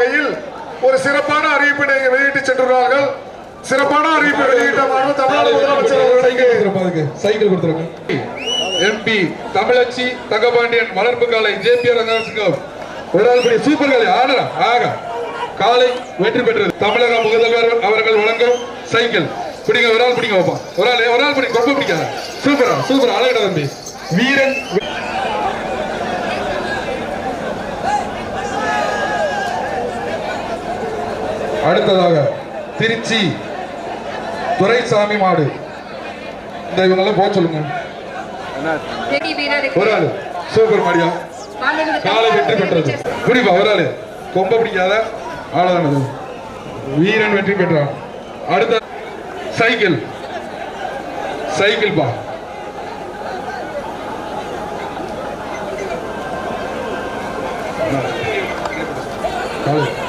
வகையில் ஒரு சிறப்பான அறிவிப்பினை வெளியிட்டு சென்றுள்ளார்கள் சிறப்பான அறிவிப்பை வெளியிட்ட மாண்பு தமிழ்நாடு முதலமைச்சர் அவர்களுக்கு சைக்கிள் கொடுத்துருங்க எம்பி தமிழச்சி தங்கபாண்டியன் வளர்ப்பு காலை ஜேபி ரங்கசிங்கம் ஒரு ஆள் படி சூப்பர் காலை. ஆடுறா ஆக. காலை வெற்றி பெற்றது. தமிழக முதல்வர் அவர்கள் வழங்கும் சைக்கிள். பிடிங்க ஒரு ஆள் பிடிங்க வைப்பா ஒரு ஆள் ஒரு ஆள் பிடிங்க. ரொம்ப பிடிக்காத. சூப்பரா சூப்பர் அழகடா தம்பி. வீரன் அடுத்ததாக திருச்சி துரைசாமி மாடு. இந்த இவங்கெல்லாம் போக சொல்லுங்க. ஒரு ஆளு. சூப்பர் மாடியா. காலை வெற்றி பெற்றது. புரிப்பா ஒரு ஆளு. கொம்ப பிடிக்காத ஆளதானது வீரன் வெற்றி பெற்றான். அடுத்த சைக்கிள். சைக்கிள் பா. காலை.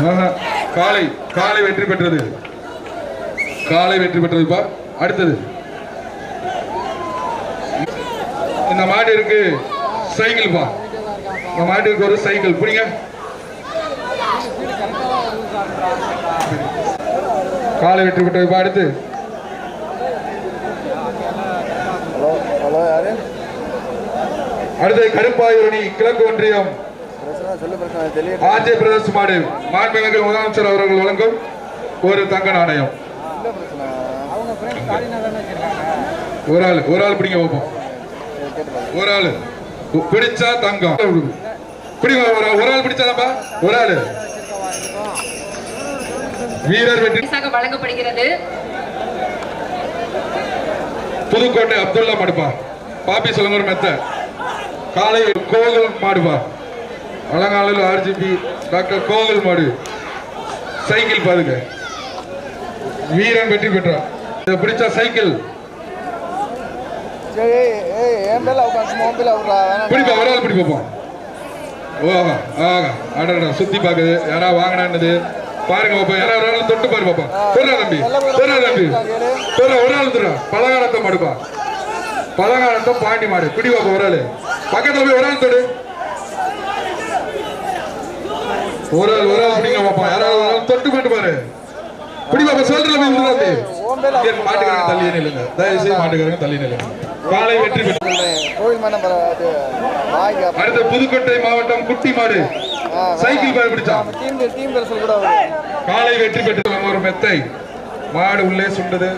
காலை காலை வெற்றி பெற்றது. காலை வெற்றி பெற்றதுப்பா அடுத்தது. இந்த மாடு இருக்கு சைக்கிள் பா. இந்த மாட்டிற்கு ஒரு சைக்கிள் புரியுங்க? காலை வெற்றி பெற்றதுப்பா அடுத்து. அடுத்து கருப்பாயூரணி கிழக்கு ஒன்றியம். ஆர்ஜே பிரதர்ஸ் மாடு மாண்புமிகு முதலமைச்சர் அவர்கள் வழங்கும் ஒரு தங்க நாணயம். ஒரு ஆள் ஒரு ஆள் பிடிங்க வைப்போம் ஒரு ஆளு. பிடிச்சா தங்கம். பிடிங்க ஒரு ஆள் பிடிச்சாதாப்பா ஒரு ஆளு. வீரர் வெற்றி. வழங்கப்படுகிறது. புதுக்கோட்டை அப்துல்லா மாடுப்பா. பாப்பி சொல்லுங்க மெத்த. காலை கோகுல் மாடுப்பா. அலங்காலில் ஆர்ஜிபி டாக்டர் கோகுல் மாடு. சைக்கிள் பாருங்க. வீரன் வெற்றி பெற்றான் இதை பிடிச்சா சைக்கிள். பிடிப்பா ஒரு ஆள் பிடி பார்ப்போம் ஓஹா ஆகா அடடா சுத்தி பாக்குது. யாரா வாங்கினான்னது. பாருங்க பாப்பா யாரா ஒரு ஆள் தொட்டு பாரு பாப்பா. தொடுறா தம்பி. தொடுறா தம்பி. தொடுறா ஒரு ஆள் தொடுறா. பலகாரத்தை மாடுப்பா. பலகாரத்தை பாண்டி மாடு. பிடி பாப்பா ஒரு ஆளு. பக்கத்துல போய் ஒரு ஆள் தொடு. ஒரு ஆள் ஒரு ஆள் பிடிங்க பாப்பா. யாராவது ஒரு ஆள் தொட்டு போட்டு பாரு. பிடி பாப்பா சொல்றல போய் இங்க மாட்டுக்காரங்க தள்ளி நில்லுங்க. தயவு செய்து மாட்டுக்காரங்க தள்ளி நில்லுங்க. காலை வெற்றி அடுத்து புதுக்கோட்டை மாவட்டம் குட்டி மாடு சைக்கிள் பாரு பிடிச்சா. டீம் டீம் பேர் சொல்ல கூட வரும் காலை வெற்றி பெற்று ஒரு மெத்தை. மாடு உள்ளே சுண்டது.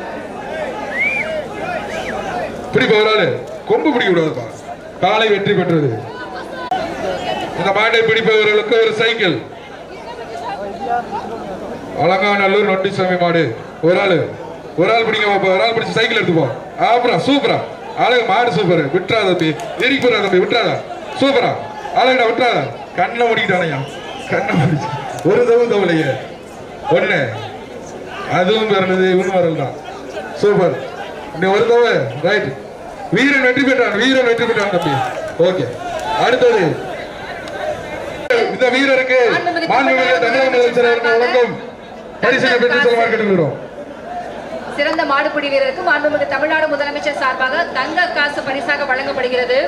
பிடிப்ப ஒரு ஆளு. கொம்பு பிடிக்க கூடாதுப்பா. காலை வெற்றி பெற்றது. இந்த மாட்டை பிடிப்பவர்களுக்கு ஒரு சைக்கிள். அலங்காநல்லூர் நொண்டிசாமி மாடு. ஒரு ஆள். ஒரு ஆள் பிடிங்க ஒரு ஆள் பிடிச்சி சைக்கிள் எடுத்துப்போம் ஆப்ரா சூப்பரா. அழகு மாடு சூப்பர். விட்டுறா தம்பி. எரிக்கு போறா தம்பி. விட்டுறாதா. சூப்பரா. அழகுடா விட்டுறாதா. கண்ணை முடிக்கிட்டானையா? கண்ணை முடிச்சு. ஒரு தவு தவலையே. ஒண்ணு. அதுவும் பிறந்தது இவனும் வரல் சூப்பர். நீ ஒரு தவ ரைட் வீரன் வெற்றி பெற்றான். வீரன் வெற்றி பெற்றான் தம்பி. ஓகே அடுத்தது. இந்த வீரருக்கு மாண்புமிகு தமிழக முதலமைச்சர் வழங்கும் பரிசினை பெற்று செல்வார் கேட்டுக்கிறோம் சிறந்த மாடுபிடி வீரருக்கு மாண்புமிகு தமிழ்நாடு முதலமைச்சர் சார்பாக தங்க காசு பரிசாக வழங்கப்படுகிறது.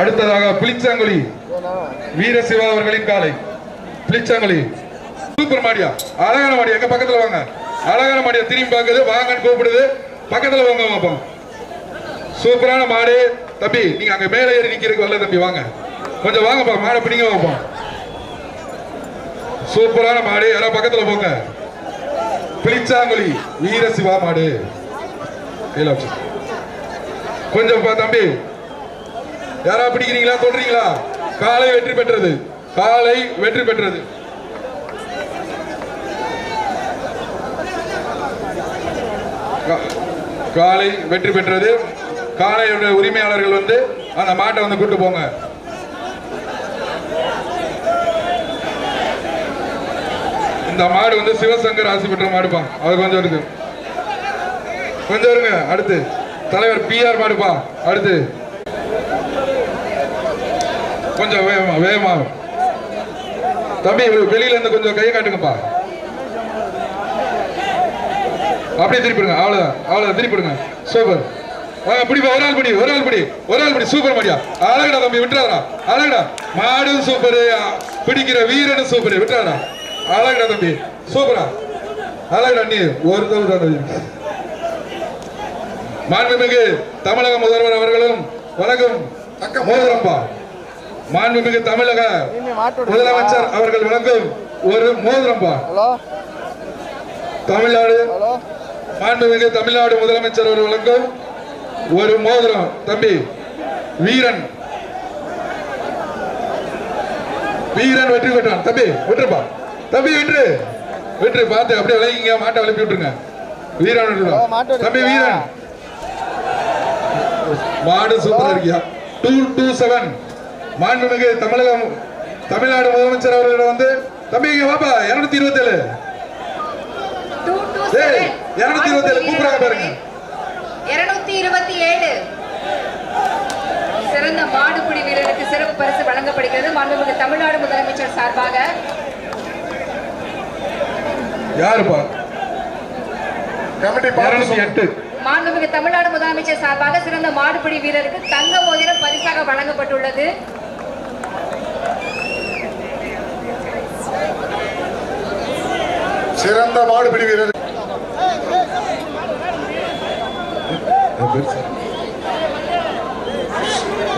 அடுத்ததாக பிளிச்சாங்குழி வீரசிவா அவர்களின் காலை. பிளிச்சாங்குழி சூப்பர் மாடியா. அழகான மாடியா. எங்க பக்கத்துல வாங்க. அழகான மாடியா. திரும்பி பார்க்குது. வாங்கன்னு கூப்பிடுது. பக்கத்துல வாங்க பார்ப்போம் சூப்பரான மாடு. தம்பி நீங்க அங்க மேல ஏறி நிக்கிறதுக்கு வரல தம்பி வாங்க. கொஞ்சம் வாங்கப்பா மாடை பிடிங்க பார்ப்போம் சூப்பரான மாடு. யாராவது பக்கத்துல போங்க. பிளிச்சாங்குழி வீரசிவா மாடு. கொஞ்சம் தம்பி. யாரா பிடிக்கிறீங்களா சொல்றீங்களா காலை வெற்றி பெற்றது. காலை வெற்றி பெற்றது. கா- காலை வெற்றி பெற்றது. காலையுடைய உரிமையாளர்கள் வந்து அந்த மாட்டை வந்து கூட்டு போங்க. இந்த மாடு வந்து சிவசங்கர் ஆசி பெற்ற மாடுப்பா. அது கொஞ்சம் இருக்கு கொஞ்சம் இருங்க அடுத்து. தலைவர் பிஆர் மாடுப்பா அடுத்து. கொஞ்சம் வேகமா வேகமா. தம்பி வெளியில இருந்து கொஞ்சம் கையை காட்டுங்கப்பா. அப்படியே திருப்பிடுங்க அவ்வளவுதான் அவ்வளவுதான் திருப்பிடுங்க சூப்பர். பிடிப்பா ஒரு ஆள் பிடி ஒரு ஆள் பிடி ஒரு ஆள் பிடி சூப்பர் மாடியா அழகடா தம்பி விட்டுறாரா அழகடா. மாடும் சூப்பரு பிடிக்கிற வீரனும் சூப்பரு விட்டுறாரா அழகடா தம்பி சூப்பரா. அழகடா நீ ஒரு தான் மாண்புமிகு தமிழக முதல்வர் அவர்களும் வணக்கம். மோதிரம்பா மாண்புமிகு தமிழக முதலமைச்சர் அவர்கள் வழங்கும் ஒரு மோதிரம்பா தமிழ்நாடு. மாண்புமிகு தமிழ்நாடு முதலமைச்சர் அவர்கள் வழங்கும் ஒரு மோதிரம் தம்பி. வீரன். வீரன் வெற்றி பெற்றான். தம்பி விட்டுருப்பா தம்பி விட்டுரு விட்டுரு பார்த்து அப்படியே விளங்கிங்க மாட்டை விளப்பி விட்டுருங்க. வீரன் தம்பி? வீரன். மாடு சூப்பரா இருக்கியா? டூ டூ செவன் மாண்புமிகு தமிழகம் தமிழ்நாடு முதலமைச்சர் அவர்களிடம் வந்து தம்பி இங்க வாப்பா. இருநூத்தி இருபத்தி ஏழு டூ ஏய், 227 கூப்பிடுறாங்க பாருங்க. இருநூத்தி இருபத்தி ஏழு. சிறந்த மாடுபிடி வீரருக்கு சிறப்பு பரிசு வழங்கப்படுகிறது. மாண்புமிகு தமிழ்நாடு முதலமைச்சர் சார்பாக. யாருப்பா? மாண்புமிகு தமிழ்நாடு முதலமைச்சர் சார்பாக சிறந்த மாடுபிடி வீரருக்கு தங்க மோதிரம் பரிசாக வழங்கப்பட்டுள்ளது. சிறந்த மாடுபிடி வீரர்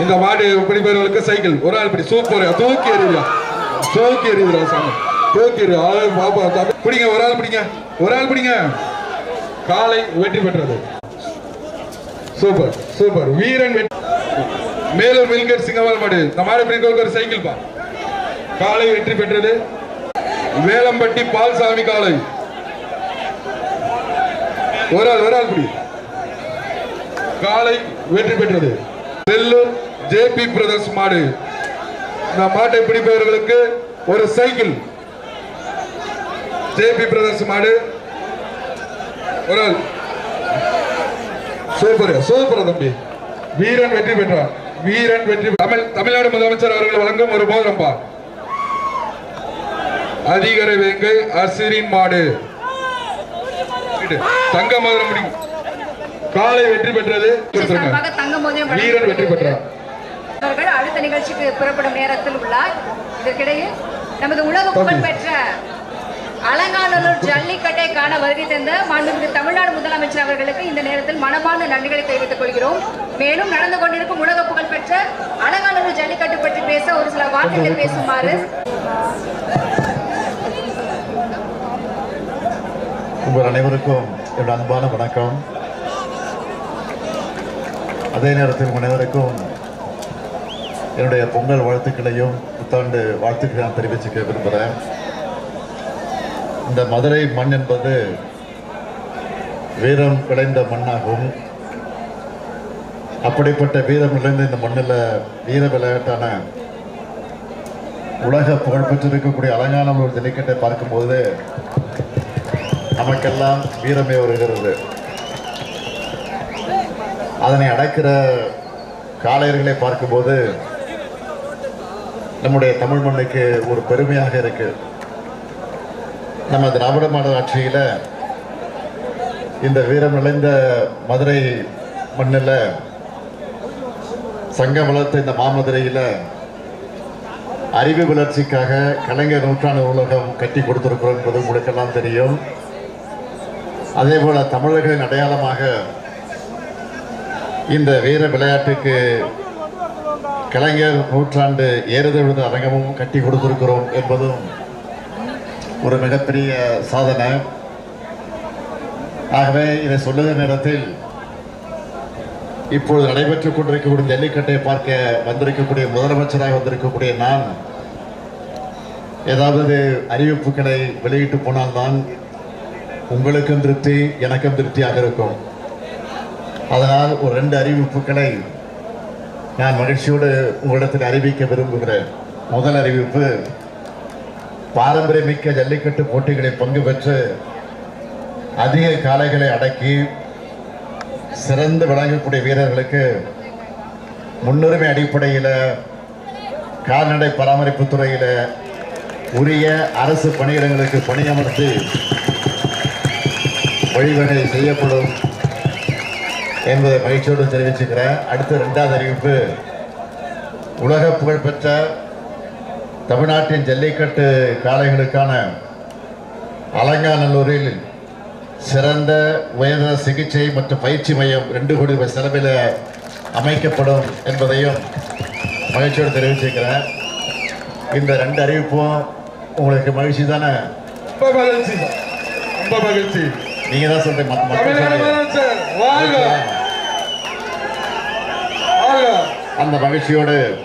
இந்த மாடு பிடிப்பவர்களுக்கு சைக்கிள். ஒரு ஆள் பிடி சூப்பர். தூக்கி எறியா தூக்கி எறியுதுடா சாமி. தூக்கி எறியா பாப்பா பிடிங்க ஒரு ஆள் பிடிங்க. ஒரு ஆள் பிடிங்க. காலை வெற்றி பெற்றது. Super super. வீரன் வெற்றி. மேலூர் மில்கர் சிங்கவால் மாடு. இந்த மாடு பிடிக்கிறவங்களுக்கு சைக்கிள் பா. காலை வெற்றி பெற்றது. வேலம்பட்டி பால்சாமி காலை. ஒரு ஆள் ஒரு ஆள் பிடி. காலை வெற்றி பெற்றது. நெல்லூர் ஜேபி பிரதர்ஸ் மாடு. இந்த மாட்டை பிடிப்பவர்களுக்கு ஒரு சைக்கிள். ஜேபி பிரதர்ஸ் மாடு. ஒரு ஆள். சூப்பர் சூப்பர் தம்பி. வீரன் வெற்றி பெற்றார். வீரன் வெற்றி தமிழ் தமிழ்நாடு முதலமைச்சர் அவர்கள் வழங்கும் ஒரு மோதிரம்பா. அதிகர வேங்கை அசிரின் மாடு. தங்க மதுரம் முடியும் காலை வெற்றி பெற்றது வீரன் வெற்றி பெற்றார். அவர்கள் அடுத்த நிகழ்ச்சிக்கு புறப்படும் நேரத்தில் உள்ளார். இதற்கிடையே நமது உலக புகழ் பெற்ற அலங்காநல்லூர் ஜல்லிக்கட்டை காண வருகை தந்த மாண்புமிகு தமிழ்நாடு முதலமைச்சர் அவர்களுக்கு இந்த நேரத்தில் மனமார்ந்த நன்றிகளை தெரிவித்துக் கொள்கிறோம். மேலும் நடந்து கொண்டிருக்கும் உலக புகழ் பெற்ற அலங்காநல்லூர் ஜல்லிக்கட்டு பற்றி பேச ஒரு சில வார்த்தைகளை பேசுமாறு. உங்கள் அனைவருக்கும் என்னோட அன்பான வணக்கம். அதே நேரத்தில் அனைவருக்கும் என்னுடைய பொங்கல் வாழ்த்துக்களையும் புத்தாண்டு வாழ்த்துக்களை நான் தெரிவிச்சுக்க விரும்புகிறேன். இந்த மதுரை மண் என்பது வீரம் விளைந்த மண்ணாகும். அப்படிப்பட்ட வீரம் விளைந்த இந்த மண்ணில் வீர விளையாட்டான உலக புகழ்பெற்றிருக்கக்கூடிய ஒரு ஜல்லிக்கட்டை பார்க்கும்போது நமக்கெல்லாம் வீரமே வருகிறது. அதனை அடக்கிற காளையர்களை பார்க்கும்போது நம்முடைய தமிழ் மண்ணுக்கு ஒரு பெருமையாக இருக்கு. நம்ம திராவிட மாடல் ஆட்சியில் இந்த வீரம் நிறைந்த மதுரை மண்ணில் சங்கம் வளர்த்த இந்த மாமதுரையில் அறிவு வளர்ச்சிக்காக கலைஞர் நூற்றாண்டு நூலகம் கட்டி கொடுத்திருக்கிறோம் என்பது உங்களுக்கெல்லாம் தெரியும். அதே போல் தமிழர்களின் அடையாளமாக இந்த வீர விளையாட்டுக்கு கலைஞர் நூற்றாண்டு ஏறுதழுத அரங்கமும் கட்டி கொடுத்திருக்கிறோம் என்பதும் ஒரு மிகப்பெரிய சாதனை. ஆகவே இதை சொல்லுகிற நேரத்தில் இப்பொழுது நடைபெற்றுக் கொண்டிருக்கக்கூடிய ஜல்லிக்கட்டை பார்க்க வந்திருக்கக்கூடிய முதலமைச்சராக வந்திருக்கக்கூடிய நான் ஏதாவது அறிவிப்புகளை வெளியிட்டு போனால்தான் உங்களுக்கும் திருப்தி எனக்கும் திருப்தியாக இருக்கும். அதனால் ஒரு ரெண்டு அறிவிப்புகளை நான் மகிழ்ச்சியோடு உங்களிடத்தில் அறிவிக்க விரும்புகிறேன். முதல் அறிவிப்பு பாரம்பரியமிக்க ஜல்லிக்கட்டு போட்டிகளில் பங்கு பெற்று அதிக காளைகளை அடக்கி சிறந்து விளங்கக்கூடிய வீரர்களுக்கு முன்னுரிமை அடிப்படையில் கால்நடை பராமரிப்பு துறையில் உரிய அரசு பணியிடங்களுக்கு பணியமர்த்தி வழிவகை செய்யப்படும். என்பதை மகிழ்ச்சியோடு தெரிவிச்சுக்கிறேன். அடுத்த ரெண்டாவது அறிவிப்பு. உலக புகழ்பெற்ற தமிழ்நாட்டின் ஜல்லிக்கட்டு காளைகளுக்கான அலங்காநல்லூரில் சிறந்த உயர்தர சிகிச்சை மற்றும் பயிற்சி மையம் ரெண்டு கோடி ரூபாய் செலவில் அமைக்கப்படும் என்பதையும் மகிழ்ச்சியோடு தெரிவிச்சுக்கிறேன். இந்த ரெண்டு அறிவிப்பும் உங்களுக்கு மகிழ்ச்சி தானே? ரொம்ப மகிழ்ச்சி. ரொம்ப மகிழ்ச்சி. நீங்கள் தான் சொல்றீங்க மத்த- மக்கள் தமிழக சொல்றீங்க. முதலமைச்சர் வாழ்க வாழ்க அந்த மகிழ்ச்சியோடு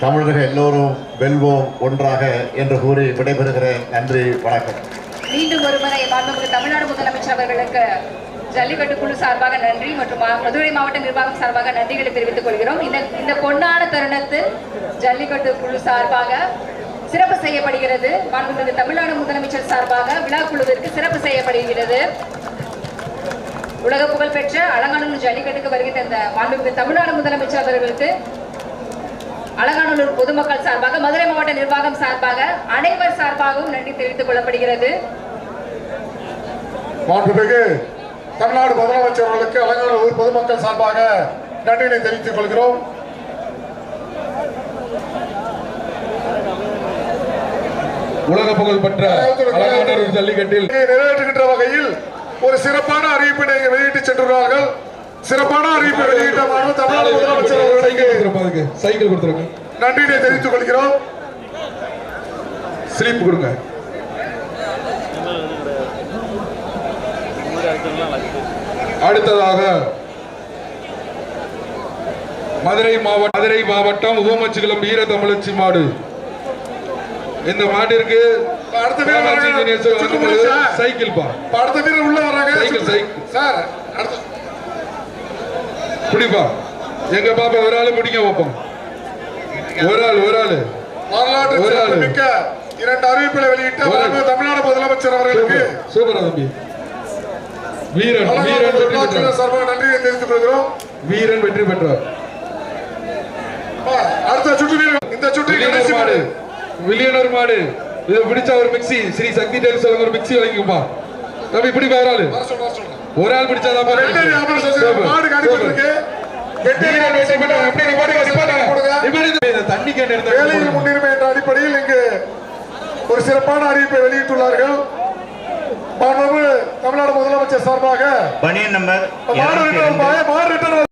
தமிழக எல்லோரும் வெல்வோம் ஒன்றாக என்று கூறி விடைபெறுகிறேன். நன்றி வணக்கம். மீண்டும் ஒருமுறை மாண்புமிகு தமிழ்நாடு முதலமைச்சர் அவர்களுக்கு ஜல்லிக்கட்டு குழு சார்பாக நன்றி மற்றும் மா- மதுரை மாவட்ட நிர்வாகம் சார்பாக நன்றிகளை தெரிவித்துக் கொள்கிறோம். இந்த இந்த பொன்னான தருணத்தில் ஜல்லிக்கட்டு குழு சார்பாக சிறப்பு செய்யப்படுகிறது. மாண்புமிகு தமிழ்நாடு முதலமைச்சர் சார்பாக விழா குழுவிற்கு சிறப்பு செய்யப்படுகிறது. உலக புகழ்பெற்ற அலங்காநல்லூர் ஜல்லிக்கட்டுக்கு வருகை தந்த மாண்புமிகு தமிழ்நாடு முதலமைச்சர் அவர்களுக்கு அலங்காநல்லூர் பொதுமக்கள் சார்பாக மதுரை மாவட்ட நிர்வாகம் சார்பாக அனைவர் சார்பாகவும் நன்றி தெரிவித்துக் கொள்ளப்படுகிறது. மாண்புமிகு தமிழ்நாடு முதலமைச்சர் அவர்களுக்கு அலங்காநல்லூர் பொதுமக்கள் சார்பாக நன்றிகளை தெரிவித்துக் கொள்கிறோம். உலக புகழ் பெற்ற அலங்காநல்லூர் ஜல்லிக்கட்டில் நிறைவேற்றுகின்ற வகையில் ஒரு சிறப்பான அறிவிப்பினை வெளியிட்டு சென்றுள்ளார்கள் சிறப்பான அறிவிப்பை வெளியிட்ட மாண்பு தமிழ்நாடு முதலமைச்சர் அவர்களுக்கு சைக்கிள் கொடுத்துருங்க நன்றியை தெரிவித்துக் கொள்கிறோம். ஸ்லிப் கொடுங்க. அடுத்ததாக மதுரை மாவட்டம் மதுரை மாவட்டம் ஊமச்சிகுளம் வீர தமிழச்சி மாடு. இந்த மாட்டிற்கு அடுத்த வீரர். சைக்கிள் பா. அடுத்த வீரர் உள்ள வராங்க. Cycle, cycle. சார் அடுத்த. எங்க பாப்பா ஒரு ஆளு முடிக்க வைப்போம் ஒரு ஆள் ஒரு ஆளு. வரலாற்று ஒரு ஆளு. இரண்டு அறிவிப்புகளை வெளியிட்ட தமிழ்நாடு முதலமைச்சர் அவர்களுக்கு சூப்பர் தம்பி. வீரன் வீரன் சார்பாக நன்றியை தெரிவித்துக் கொள்கிறோம். வீரன் வெற்றி பெற்றார். அடுத்த சுற்று இந்த சுற்று கடைசி மாடு. வில்லியனர் மாடு. இது பிடிச்ச ஒரு மிக்ஸி ஸ்ரீ சக்தி டைல்ஸ் வழங்க ஒரு மிக்ஸி வாங்கிக்குப்பா தம்பி இப்படி சொல்றேன். ஒரு ஆள் பிடிச்சாதான். தண்ணி கேட்டு வேலையில் முன்னுரிமை என்ற அடிப்படையில் இங்கு ஒரு சிறப்பான அறிவிப்பை வெளியிட்டுள்ளார்கள். மாண்புமிகு தமிழ்நாடு முதலமைச்சர் சார்பாக பனியன் நம்பர் மாடு ரிட்டர்ன் மாடு ரிட்டர்ன்